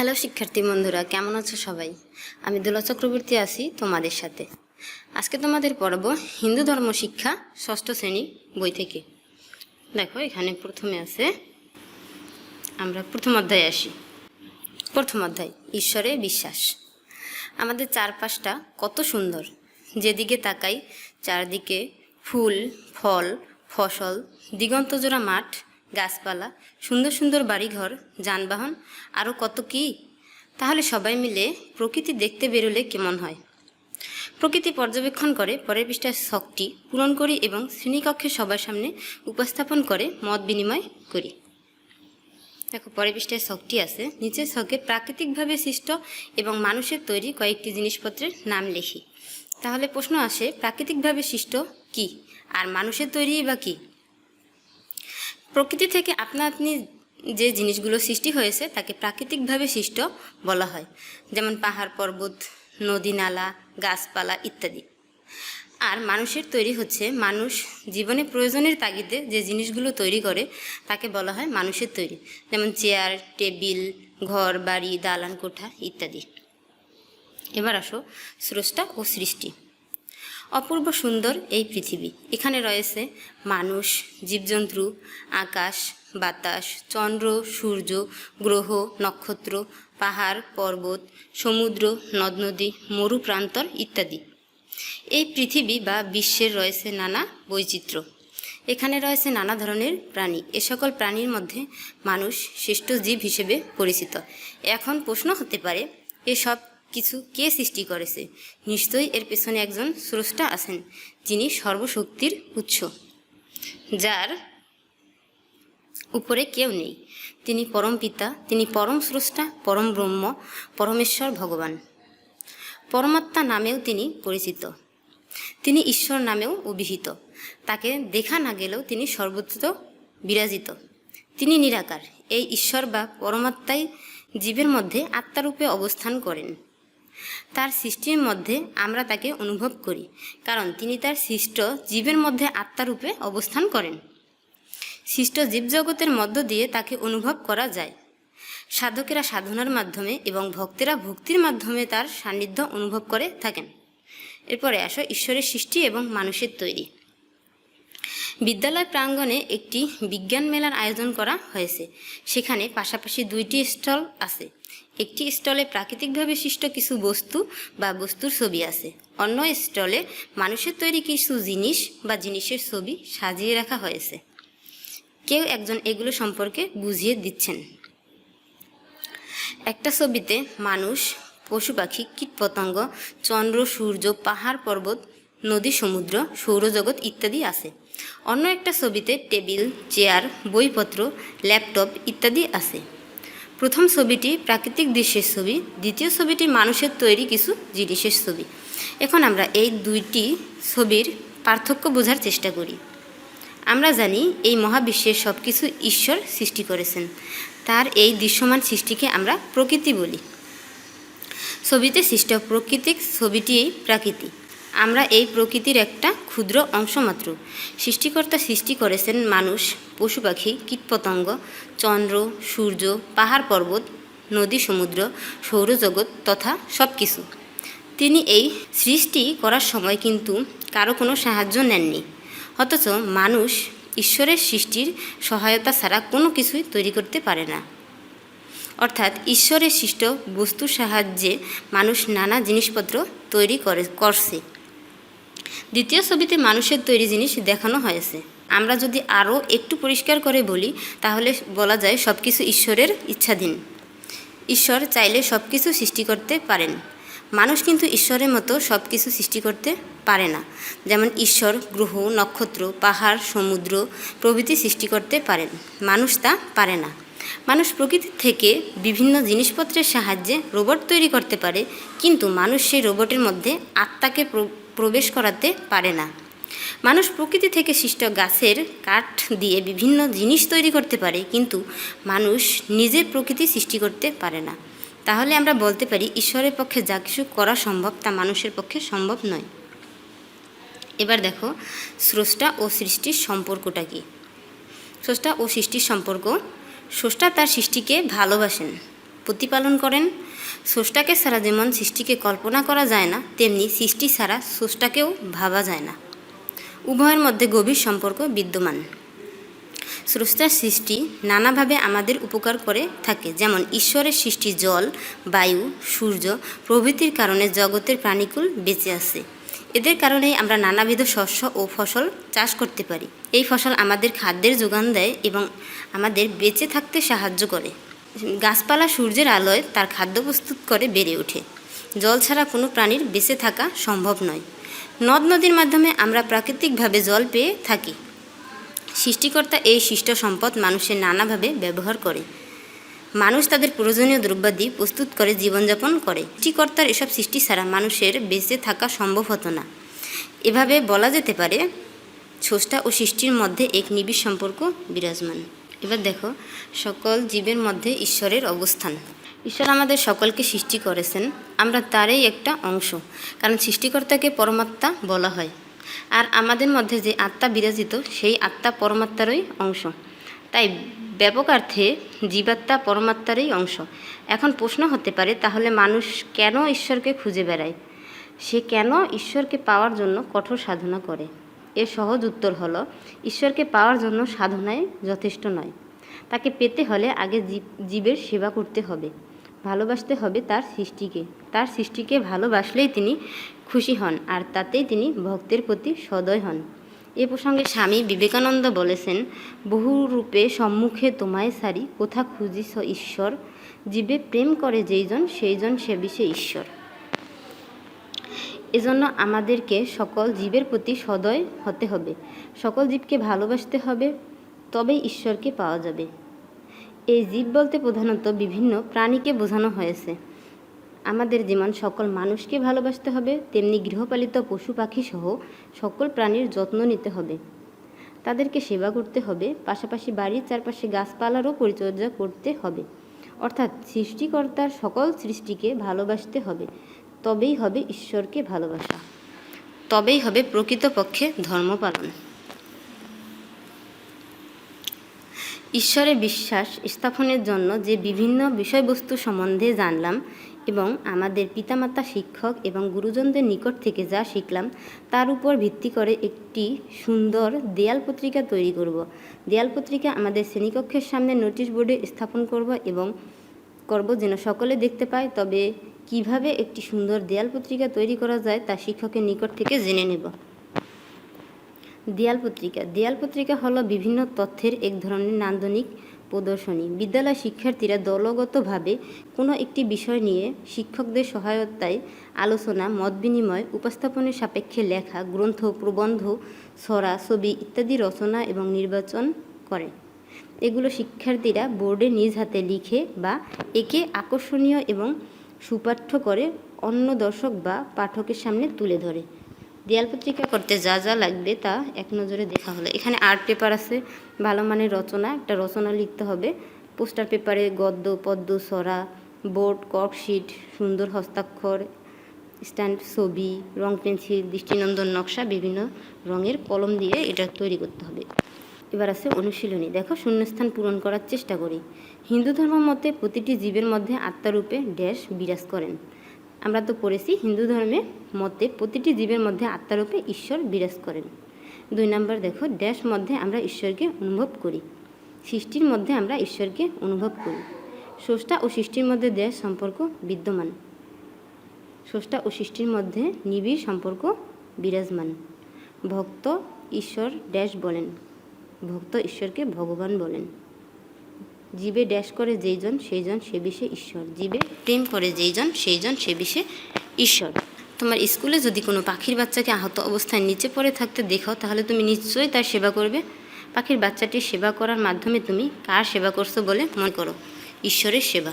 Hello শিক্ষার্থী বন্ধুরা, কেমন আছো সবাই? আমি দোলা চক্রবর্তী আছি তোমাদের সাথে। আজকে তোমাদের পড়ব হিন্দু ধর্ম শিক্ষা ষষ্ঠ শ্রেণি বই থেকে। দেখো, এখানে প্রথমে আছে, আমরা প্রথম অধ্যায়ে আসি। প্রথম অধ্যায়, ঈশ্বরে বিশ্বাস। আমাদের চারপাশটা কত সুন্দর। যেদিকে তাকাই, চারদিকে ফুল, ফল, ফসল, দিগন্তজোড়া মাঠ গাছপালা, সুন্দর সুন্দর বাড়িঘর, যানবাহন আরও কত কি? তাহলে সবাই মিলে প্রকৃতি দেখতে বেরোলে কেমন হয়? প্রকৃতি পর্যবেক্ষণ করে, পরের পৃষ্ঠার শখটি পূরণ করি এবং শ্রেণীকক্ষে সবার সামনে উপস্থাপন করে, মত বিনিময় করি। দেখো, পরের পৃষ্ঠায় শখটি আছে। নিচের শখে প্রাকৃতিকভাবে সৃষ্ট এবং মানুষের তৈরি কয়েকটি জিনিসপত্রের নাম লিখি। তাহলে প্রশ্ন আসে, প্রাকৃতিকভাবে সৃষ্ট কি? আর মানুষের তৈরি বা কি? প্রকৃতি থেকে আপনা আপনি যে জিনিসগুলো সৃষ্টি হয়েছে, তাকে প্রাকৃতিকভাবে সৃষ্ট বলা হয়। যেমন পাহাড়, পর্বত, নদী, নালা, গাছপালা ইত্যাদি। আর মানুষের তৈরি হচ্ছে, মানুষ জীবনে প্রয়োজনের তাগিদে যে জিনিসগুলো তৈরি করে, তাকে বলা হয় মানুষের তৈরি। যেমন চেয়ার, টেবিল, ঘর, বাড়ি, দালান, কোঠা ইত্যাদি। এবার আসো স্রষ্টা ও সৃষ্টি। অপূর্ব সুন্দর এই পৃথিবী। এখানে রয়েছে মানুষ, জীবজন্তু, আকাশ, বাতাস, চন্দ্র, সূর্য, গ্রহ, নক্ষত্র, পাহাড়, পর্বত, সমুদ্র নদ নদী মরু প্রান্তর ইত্যাদি। এই পৃথিবী বা বিশ্বের রয়েছে নানা বৈচিত্র্য। এখানে রয়েছে নানা ধরনের প্রাণী। এ সকল প্রাণীর মধ্যে মানুষ শ্রেষ্ঠ জীব হিসেবে পরিচিত। এখন প্রশ্ন হতে পারে, এসব কিছু কে সৃষ্টি করেছে? নিশ্চয়ই এর পেছনে একজন স্রষ্টা আছেন, যিনি সর্বশক্তির উৎস, যার উপরে কেউ নেই। তিনি পরম পিতা, তিনি পরম স্রষ্টা, পরম ব্রহ্ম, পরমেশ্বর ভগবান। পরমাত্মা নামেও তিনি পরিচিত। তিনি ঈশ্বর নামেও অভিহিত। তাকে দেখা না গেলেও তিনি সর্বত্র বিরাজিত। তিনি নিরাকার। এই ঈশ্বর বা পরমাত্মাই জীবের মধ্যে আত্মারূপে অবস্থান করেন। তার সৃষ্টির মধ্যে আমরা তাকে অনুভব করি, কারণ তিনি তার সৃষ্ট জীবের মধ্যে আত্মারূপে অবস্থান করেন। সৃষ্ট জীবজগতের মধ্য দিয়ে তাকে অনুভব করা যায়। সাধকেরা সাধনার মাধ্যমে এবং ভক্তেরা ভক্তির মাধ্যমে তার সান্নিধ্য অনুভব করে থাকেন। এরপরে আসো ঈশ্বরের সৃষ্টি এবং মানুষের তৈরি। বিদ্যালয় প্রাঙ্গণে একটি বিজ্ঞান মেলার আয়োজন করা হয়েছে। সেখানে পাশাপাশি দুইটি স্টল আছে। একটি স্টলে প্রাকৃতিকভাবে সৃষ্ট কিছু বস্তু বা বস্তুর ছবি আছে। অন্য স্টলে মানুষের তৈরি কিছু জিনিস বা জিনিসের ছবি সাজিয়ে রাখা হয়েছে। কেউ একজন এগুলো সম্পর্কে বুঝিয়ে দিচ্ছেন। একটা ছবিতে মানুষ, পশু পাখি, কীটপতঙ্গ, চন্দ্র, সূর্য, পাহাড়, পর্বত, নদী, সমুদ্র, সৌরজগৎ ইত্যাদি আছে। অন্য একটা ছবিতে টেবিল, চেয়ার, বইপত্র, ল্যাপটপ ইত্যাদি আছে। প্রথম ছবিটি প্রাকৃতিক দৃশ্যের ছবি, দ্বিতীয় ছবিটি মানুষের তৈরি কিছু জিনিসের ছবি। এখন আমরা এই দুইটি ছবির পার্থক্য বোঝার চেষ্টা করি। আমরা জানি এই মহাবিশ্বের সব কিছু ঈশ্বর সৃষ্টি করেছেন। তার এই দৃশ্যমান সৃষ্টিকে আমরা প্রকৃতি বলি। ছবিতে সৃষ্ট প্রকৃতিক ছবিটি প্রাকৃতি। আমরা এই প্রকৃতির একটা ক্ষুদ্র অংশ মাত্র। সৃষ্টিকর্তা সৃষ্টি করেছেন মানুষ, পশু পাখি, কীটপতঙ্গ, চন্দ্র, সূর্য, পাহাড় পর্বত, নদী, সমুদ্র, সৌরজগৎ তথা সব কিছু তিনি এই সৃষ্টি করার সময় কিন্তু কারও কোনো সাহায্য নেননি। অথচ মানুষ ঈশ্বরের সৃষ্টির সহায়তা ছাড়া কোনো কিছুই তৈরি করতে পারে না। অর্থাৎ ঈশ্বরের সৃষ্ট বস্তুর সাহায্যে মানুষ নানা জিনিসপত্র তৈরি করে, করছে। দ্বিতীয় ছবিতে মানুষের তৈরি জিনিস দেখানো হয়েছে। আমরা যদি আরও একটু পরিষ্কার করে বলি, তাহলে বলা যায় সব কিছু ঈশ্বরের ইচ্ছাধীন। ঈশ্বর চাইলে সব কিছু সৃষ্টি করতে পারেন। মানুষ কিন্তু ঈশ্বরের মতো সব কিছু সৃষ্টি করতে পারে না। যেমন ঈশ্বর, গ্রহ, নক্ষত্র, পাহাড়, সমুদ্র প্রভৃতি সৃষ্টি করতে পারেন। মানুষ তা পারে না। মানুষ প্রকৃতি থেকে বিভিন্ন জিনিসপত্রের সাহায্যে রোবট তৈরি করতে পারে, কিন্তু মানুষ সেই রোবটের মধ্যে আত্মাকে প্রবেশ করাতে পারে না। মানুষ প্রকৃতি থেকে সৃষ্ট গাছের কাঠ দিয়ে বিভিন্ন জিনিস তৈরি করতে পারে, কিন্তু মানুষ নিজের প্রকৃতি সৃষ্টি করতে পারে না। তাহলে আমরা বলতে পারি, ঈশ্বরের পক্ষে যা কিছু করা সম্ভব তা মানুষের পক্ষে সম্ভব নয়। এবার দেখো, স্রষ্টা ও সৃষ্টির সম্পর্কটা কী? স্রষ্টা ও সৃষ্টির সম্পর্ক, স্রষ্টা তার সৃষ্টিকে ভালোবাসেন, প্রতিপালন করেন স্রষ্টাকে ছাড়া যেমন সৃষ্টিকে কল্পনা করা যায় না, তেমনি সৃষ্টি ছাড়া স্রষ্টাকেও ভাবা যায় না। উভয়ের মধ্যে গভীর সম্পর্ক বিদ্যমান। স্রষ্টার সৃষ্টি নানাভাবে আমাদের উপকার করে থাকে, যেমন ঈশ্বরের সৃষ্টি জল, বায়ু, সূর্য প্রভৃতির কারণে জগতের প্রাণীকুল বেঁচে আছে। এদের কারণেই আমরা নানাবিধ শস্য ও ফসল চাষ করতে পারি। এই ফসল আমাদের খাদ্যের যোগান দেয় এবং আমাদের বেঁচে থাকতে সাহায্য করে। গাছপালা সূর্যের আলোয় তার খাদ্য প্রস্তুত করে বেড়ে ওঠে। জল ছাড়া কোনো প্রাণীর বেঁচে থাকা সম্ভব নয়। নদ নদীর মাধ্যমে আমরা প্রাকৃতিকভাবে জল পেয়ে থাকি। সৃষ্টিকর্তা এই সৃষ্ট সম্পদ মানুষের নানাভাবে ব্যবহার করে। মানুষ তাদের প্রয়োজনীয় দ্রব্যাদি প্রস্তুত করে জীবনযাপন করে। সৃষ্টিকর্তার এসব সৃষ্টি ছাড়া মানুষের বেঁচে থাকা সম্ভব হতো না। এভাবে বলা যেতে পারে, স্রষ্টা ও সৃষ্টির মধ্যে এক নিবিড় সম্পর্ক বিরাজমান। এবার দেখো, সকল জীবের মধ্যে ঈশ্বরের অবস্থান। ঈশ্বর আমাদের সকলকে সৃষ্টি করেছেন, আমরা তারই একটা অংশ, কারণ সৃষ্টিকর্তাকে পরমাত্মা বলা হয়। আর আমাদের মধ্যে যে আত্মা বিরাজিত, সেই আত্মা পরমাত্মারই অংশ। তাই ব্যাপকার্থে জীবাত্মা পরমাত্মারই অংশ। এখন প্রশ্ন হতে পারে, তাহলে মানুষ কেন ঈশ্বরকে খুঁজে বেড়ায়? সে কেন ঈশ্বরকে পাওয়ার জন্য কঠোর সাধনা করে? এর সহজ উত্তর হল, ঈশ্বরকে পাওয়ার জন্য সাধনায় যথেষ্ট নয়। তাকে পেতে হলে আগে জীব, জীবের সেবা করতে হবে। ভালোবাসতে হবে তার সৃষ্টিকে। তার সৃষ্টিকে ভালোবাসলেই তিনি খুশি হন, আর তাতেই তিনি ভক্তের প্রতি সদয় হন। এ প্রসঙ্গে স্বামী বিবেকানন্দ বলেছেন, বহু রূপে সম্মুখে তোমায় সারি, কোথা খুঁজিস ঈশ্বর? জীবে প্রেম করে যেইজন, সেইজন সে বিষে ঈশ্বর। এজন্য আমাদেরকে সকল জীবের প্রতি সদয় হতে হবে। সকল জীবকে ভালোবাসতে হবে, তবেই ঈশ্বরকে পাওয়া যাবে। এই জীব বলতে প্রধানত বিভিন্ন প্রাণীকে বোঝানো হয়েছে। আমাদের যেমন সকল মানুষকে ভালোবাসতে হবে, তেমনি গৃহপালিত পশু পাখি সহ সকল প্রাণীর যত্ন নিতে হবে। তাদেরকে সেবা করতে হবে, পাশাপাশি বাড়ির চারপাশে গাছপালারও পরিচর্যা করতে হবে। অর্থাৎ সৃষ্টিকর্তার সকল সৃষ্টিকে ভালোবাসতে হবে। তবেই হবে ঈশ্বরকে ভালোবাসা। তবেই হবে প্রকৃতপক্ষে ধর্ম পালন ঈশ্বরে বিশ্বাস স্থাপনের জন্য যে বিভিন্ন বিষয়বস্তু সম্বন্ধে জানলাম এবং আমাদের পিতামাতা শিক্ষক এবং গুরুজনদের নিকট থেকে যা শিখলাম, তার উপর ভিত্তি করে একটি সুন্দর দেয়াল পত্রিকা তৈরি করব। দেয়াল পত্রিকা আমাদের শ্রেণীকক্ষের সামনে নোটিশ বোর্ডে স্থাপন করব এবং করব যেন সকলে দেখতে পায়, তবে কীভাবে একটি সুন্দর দেয়াল পত্রিকা তৈরি করা যায় তা শিক্ষকের নিকট থেকে জেনে নেব। দেয়াল পত্রিকা। দেয়াল পত্রিকা হলো বিভিন্ন তথ্যের এক ধরনের নান্দনিক প্রদর্শনী। বিদ্যালয় শিক্ষার্থীরা দলগতভাবে কোনো একটি বিষয় নিয়ে শিক্ষকদের সহায়তায় আলোচনা, মত বিনিময়, উপস্থাপনের সাপেক্ষে লেখা, গ্রন্থ, প্রবন্ধ, ছড়া, ছবি ইত্যাদি রচনা এবং নির্বাচন করে। এগুলো শিক্ষার্থীরা বোর্ডে নিজ হাতে লিখে বা একে আকর্ষণীয় এবং সুপাঠ্য করে অন্য দর্শক বা পাঠকের সামনে তুলে ধরে। দেয়াল পত্রিকা করতে যা যা লাগবে তা এক নজরে দেখা হলো। এখানে আর্ট পেপার আছে, ভালো মানের রচনা, একটা রচনা লিখতে হবে। পোস্টার পেপারে গদ্য, পদ্য, সরা, বোর্ড কর্কশিট সুন্দর হস্তাক্ষর স্ট্যান্ড ছবি, রং পেন্সিল, দৃষ্টিনন্দন নকশা, বিভিন্ন রঙের কলম দিয়ে এটা তৈরি করতে হবে। এবার আছে অনুশীলনী। দেখো, শূন্যস্থান পূরণ করার চেষ্টা করি। হিন্দু ধর্ম মতে প্রতিটি জীবের মধ্যে আত্মারূপে ড্যাশ বিরাজ করেন। আমরা তো পড়েছি, হিন্দু ধর্মে মতে প্রতিটি জীবের মধ্যে আত্মারূপে ঈশ্বর বিরাজ করেন। দুই নম্বর, দেখো, ড্যাশ মধ্যে আমরা ঈশ্বরকে অনুভব করি। সৃষ্টির মধ্যে আমরা ঈশ্বরকে অনুভব করি। স্রষ্টা ও সৃষ্টির মধ্যে ড্যাশ সম্পর্ক বিদ্যমান। স্রষ্টা ও সৃষ্টির মধ্যে নিবিড় সম্পর্ক বিরাজমান। ভক্ত ঈশ্বর ড্যাশ বলেন। ভক্ত ঈশ্বরকে ভগবান বলেন। জীবে ড্যাশ করে যেইজন সেইজন সে বিষে ঈশ্বর। জীবে প্রেম করে যেইজন সেইজন সে বিষে ঈশ্বর। তোমার স্কুলে যদি কোনো পাখির বাচ্চাকে আহত অবস্থায় নিচে পড়ে থাকতে দেখাও তাহলে তুমি নিশ্চয়ই তার সেবা করবে। পাখির বাচ্চাটির সেবা করার মাধ্যমে তুমি কার সেবা করছ বলে মনে করো? ঈশ্বরের সেবা।